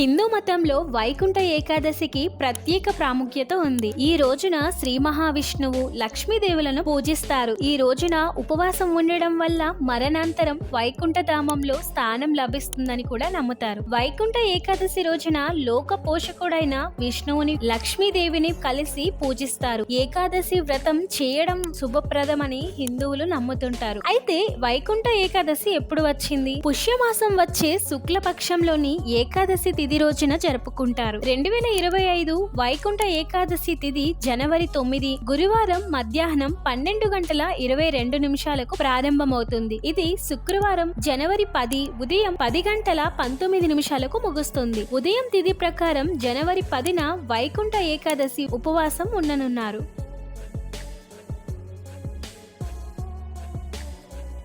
హిందూ మతంలో వైకుంఠ ఏకాదశికి ప్రత్యేక ప్రాముఖ్యత ఉంది. ఈ రోజున శ్రీ మహావిష్ణువు లక్ష్మీదేవులను పూజిస్తారు. ఈ రోజున ఉపవాసం ఉండడం వల్ల మరణాంతరం వైకుంఠ ధామంలో స్థానం లభిస్తుందని కూడా నమ్ముతారు. వైకుంఠ ఏకాదశి రోజున లోక పోషకుడైన విష్ణువుని లక్ష్మీదేవిని కలిసి పూజిస్తారు. ఏకాదశి వ్రతం చేయడం శుభప్రదమని హిందువులు నమ్ముతుంటారు. అయితే వైకుంఠ ఏకాదశి ఎప్పుడు వచ్చింది? పుష్యమాసం వచ్చే శుక్లపక్షంలోని ఏకాదశి తిథి తిథి రోజున జరుపుకుంటారు. రెండు వేల ఇరవై ఐదు వైకుంఠ ఏకాదశి తిథి జనవరి తొమ్మిది గురువారం మధ్యాహ్నం పన్నెండు గంటల ఇరవై రెండు నిమిషాలకు ప్రారంభమవుతుంది. ఇది శుక్రవారం జనవరి పది ఉదయం పది గంటల పంతొమ్మిది నిమిషాలకు ముగుస్తుంది. ఉదయం తిథి ప్రకారం జనవరి పదిన వైకుంఠ ఏకాదశి ఉపవాసం ఉండనున్నారు.